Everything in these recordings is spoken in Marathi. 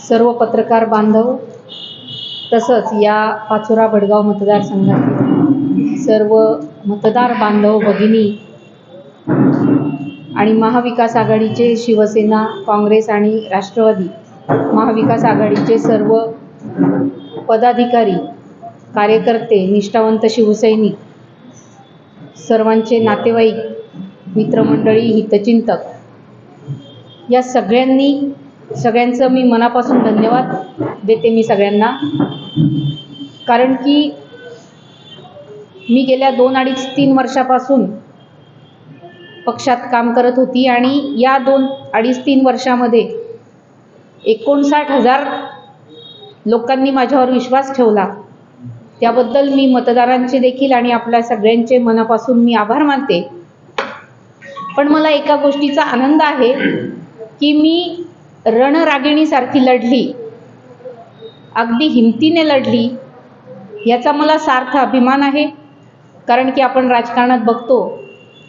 सर्व पत्रकार बांधव तसंच या पाचोरा भडगाव मतदारसंघातील सर्व मतदार बांधव भगिनी आणि महाविकास आघाडीचे शिवसेना काँग्रेस आणि राष्ट्रवादी महाविकास आघाडीचे सर्व पदाधिकारी कार्यकर्ते निष्ठावंत शिवसैनिक सर्वांचे नातेवाईक मित्रमंडळी हितचिंतक या सगळ्यांनी सगळ्यांचं मी मनापासून धन्यवाद देते मी सगळ्यांना. कारण की मी गेल्या दोन अडीच तीन वर्षापासून पक्षात काम करत होती आणि या दोन अडीच तीन वर्षामध्ये एकोणसाठ हजार लोकांनी माझ्यावर विश्वास ठेवला. त्याबद्दल मी मतदारांचे देखील आणि आपल्या सगळ्यांचे मनापासून मी आभार मानते. पण मला एका गोष्टीचा आनंद आहे. की मी रणरागिणीसारखी लढली अगदी हिमतीने लढली याचा मला सार्थ अभिमान आहे. कारण की आपण राजकारणात बघतो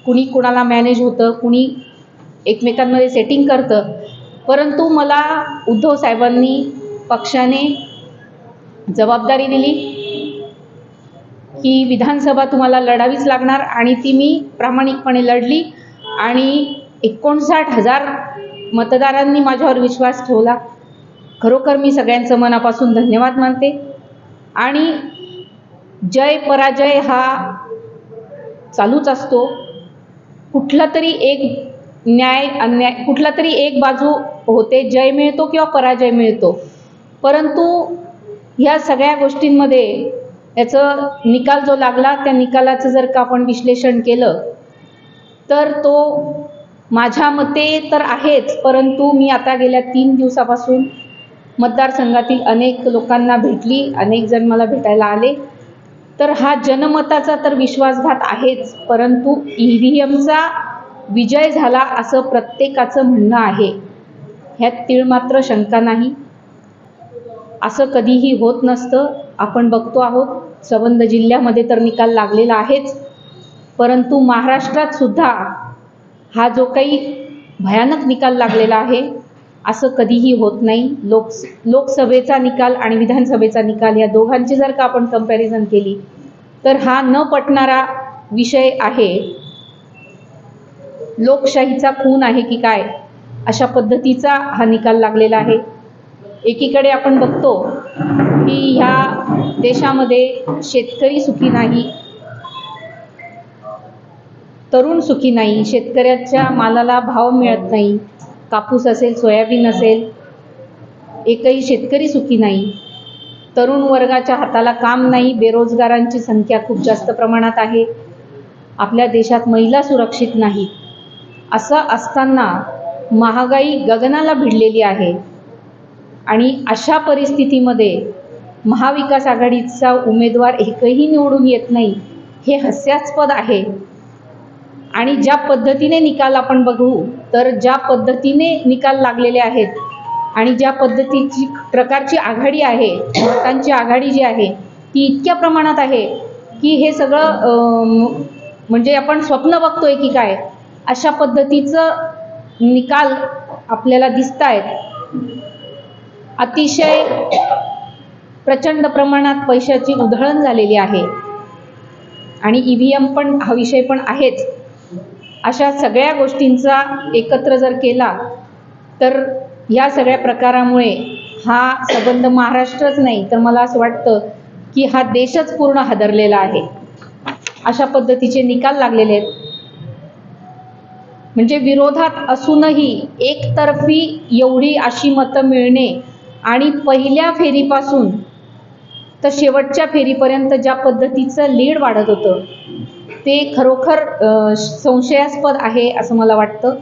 कुणी कुणाला मॅनेज होतं कुणी एकमेकांमध्ये सेटिंग करतं. परंतु मला उद्धव साहेबांनी पक्षाने जबाबदारी दिली की विधानसभा तुम्हाला लढावीच लागणार आणि ती मी प्रामाणिकपणे लढली आणि एकोणसाठ हजार मतदारांनी माझ्यावर विश्वास ठेवला. खरोखर मी सगळ्यांचं मनापासून धन्यवाद मानते. आणि जय पराजय हा चालूच असतो. कुठला तरी एक न्याय अन्याय कुठला तरी एक बाजू होते जय मिळतो किंवा पराजय मिळतो. परंतु ह्या सगळ्या गोष्टींमध्ये याचं निकाल जो लागला त्या निकालाचं जर का आपण विश्लेषण केलं तर तो माझ्या मते तर आहेच परंतु मी आता गेल्या तीन दिवसापासून मतदारसंघातील अनेक लोकांना भेटली अनेक जण मला भेटायला आले. तर हा जनमताचा तर विश्वासघात आहेच परंतु ई व्ही एमचा विजय झाला असं प्रत्येकाचं म्हणणं आहे. ह्यात तीळ मात्र शंका नाही. असं कधीही होत नसतं आपण बघतो आहोत सबंध जिल्ह्यामध्ये तर निकाल लागलेला आहेच. परंतु महाराष्ट्रात सुद्धा हा जो काही भयानक निकाल लागलेला आहे असं कधीही होत नाही. लोक लोकसभेचा निकाल आणि विधानसभेचा निकाल या दोघांची जर का आपण कंपॅरिझन केली तर हा न पटणारा विषय आहे लोकशाहीचा खून आहे की काय अशा पद्धतीचा हा निकाल लागलेला आहे. एकीकडे आपण बघतो की ह्या देशामध्ये शेतकरी सुखी नाही तरुण सुखी नाही शेतकऱ्याच्या मालाला भाव मिळत नाही कापूस असेल सोयाबीन असेल एकही शेतकरी सुखी नाही. तरुण वर्गाच्या हाताला काम नाही बेरोजगारांची संख्या खूप जास्त प्रमाणात आहे. आपल्या देशात महिला सुरक्षित नाहीत असं असताना महागाई गगनाला भिडलेली आहे. आणि अशा परिस्थितीमध्ये महाविकास आघाडीचा उमेदवार एकही निवडून येत नाही हे हास्यास्पद आहे. आणि ज्या पद्धतीने निकाल आपण बघू तर ज्या पद्धतीने निकाल लागलेले आहेत आणि ज्या पद्धतीची प्रकारची आघाडी आहे मतांची आघाडी जी आहे ती इतक्या प्रमाणात आहे की हे सगळं म्हणजे आपण स्वप्न बघतोय की काय अशा पद्धतीचं निकाल आपल्याला दिसत आहेत अतिशय प्रचंड प्रमाणात पैशाची उधळण झालेली आहे. आणि ई व्ही एम पण हा विषय पण आहेच. अशा सगळ्या गोष्टींचा एकत्र जर केला तर ह्या सगळ्या प्रकारामुळे हा संबंध महाराष्ट्रच नाही तर मला असं वाटतं की हा देशच पूर्ण हादरलेला आहे. अशा पद्धतीचे निकाल लागलेले आहेत. म्हणजे विरोधात असूनही एकतर्फी एवढी अशी मतं मिळणे आणि पहिल्या फेरीपासून तर शेवटच्या फेरीपर्यंत ज्या पद्धतीचं लीड वाढत होतं ते खरोखर संशयास्पद आहे असं मला वाटतं.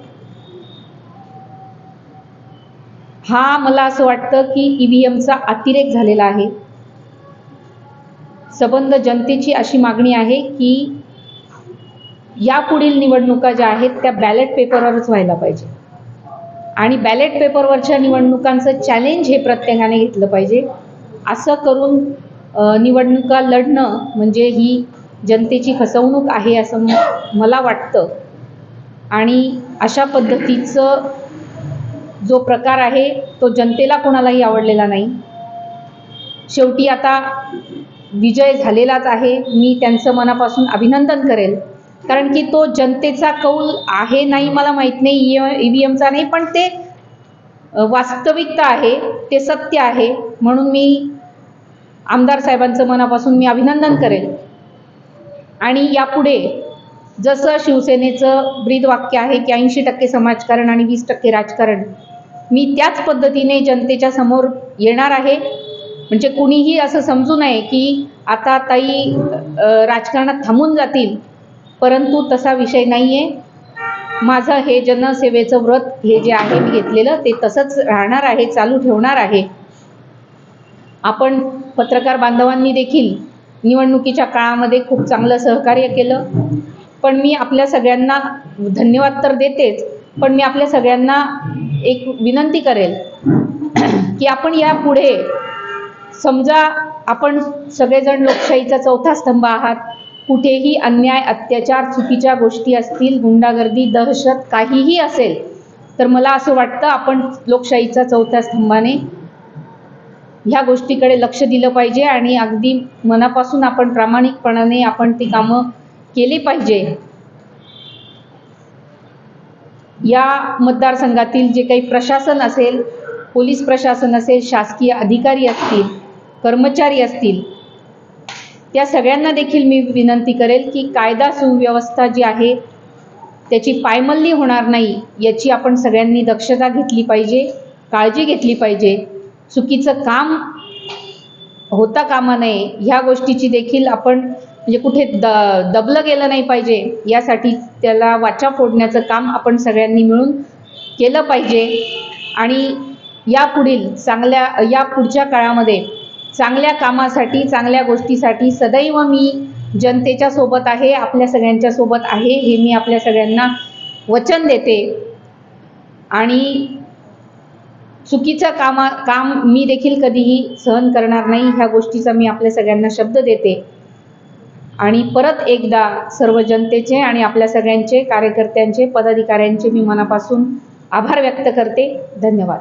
हा मला असं वाटतं की ईव्हीएमचा अतिरेक झालेला आहे. सबंध जनतेची अशी मागणी आहे की यापुढील निवडणुका ज्या आहेत त्या बॅलेट पेपरवरच व्हायला पाहिजे. आणि बॅलेट पेपरवरच्या निवडणुकांचं चॅलेंज हे प्रत्येकाने घेतलं पाहिजे. असं करून निवडणुका लढणं म्हणजे ही जनतेची फसवणूक आहे असं मला वाटतं. आणि अशा पद्धतीचं जो प्रकार आहे तो जनतेला कोणालाही आवडलेला नाही. शेवटी आता विजय झालेलाच आहे. मी त्यांचं मनापासून अभिनंदन करेल. कारण की तो जनतेचा कौल आहे नाही मला माहीत नाही. ई व्ही एमचा नाही पण ते वास्तविकता आहे ते सत्य आहे. म्हणून मी आमदार साहेबांचं मनापासून मी अभिनंदन करेल आणि यापुढे जसं शिवसेनेचं ब्रीद वाक्य आहे की ऐंशी टक्के समाजकारण आणि वीस टक्के राजकारण मी त्याच पद्धतीने जनतेच्या समोर येणार आहे. म्हणजे कुणीही असं समजू नये की आता ताई राजकारणात थांबून जातील परंतु तसा विषय नाही आहे माझं हे जनसेवेचं व्रत हे जे आहे मी घेतलेलं ते तसंच राहणार आहे चालू ठेवणार आहे. आपण पत्रकार बांधवांनी देखील निवडणुकीच्या काळामध्ये खूप चांगलं सहकार्य केलं. पण मी आपल्या सगळ्यांना धन्यवाद तर देतेच पण मी आपल्या सगळ्यांना एक विनंती करेल की आपण यापुढे समजा आपण सगळेजण लोकशाहीचा चौथा स्तंभ आहात कुठेही अन्याय अत्याचार चुकीच्या गोष्टी असतील गुंडागर्दी दहशत काहीही असेल तर मला असं वाटतं आपण लोकशाहीचा चौथ्या स्तंभाने ह्या गोष्टीकडे लक्ष दिलं पाहिजे आणि अगदी मनापासून आपण प्रामाणिकपणाने आपण ती कामं केली पाहिजे. या मतदारसंघातील जे काही प्रशासन असेल पोलीस प्रशासन असेल शासकीय अधिकारी असतील कर्मचारी असतील त्या सगळ्यांना देखील मी विनंती करेल की कायदा सुव्यवस्था जी आहे त्याची पायमल्ली होणार नाही याची आपण सगळ्यांनी दक्षता घेतली पाहिजे काळजी घेतली पाहिजे. चुकीचं काम होता कामा नये ह्या गोष्टीची देखील आपण म्हणजे कुठे द दबलं गेलं नाही पाहिजे यासाठी त्याला वाचा फोडण्याचं काम आपण सगळ्यांनी मिळून केलं पाहिजे. आणि यापुढील चांगल्या या पुढच्या काळामध्ये चांगल्या कामासाठी चांगल्या गोष्टीसाठी सदैव मी जनतेच्या सोबत आहे आपल्या सगळ्यांच्या सोबत आहे हे मी आपल्या सगळ्यांना वचन देते. आणि चुकीचं कामा काम मी देखील कधीही सहन करणार नाही ह्या गोष्टीचा मी आपल्या सगळ्यांना शब्द देते. आणि परत एकदा सर्व जनतेचे आणि आपल्या सगळ्यांचे कार्यकर्त्यांचे पदाधिकाऱ्यांचे मी मनापासून आभार व्यक्त करते. धन्यवाद.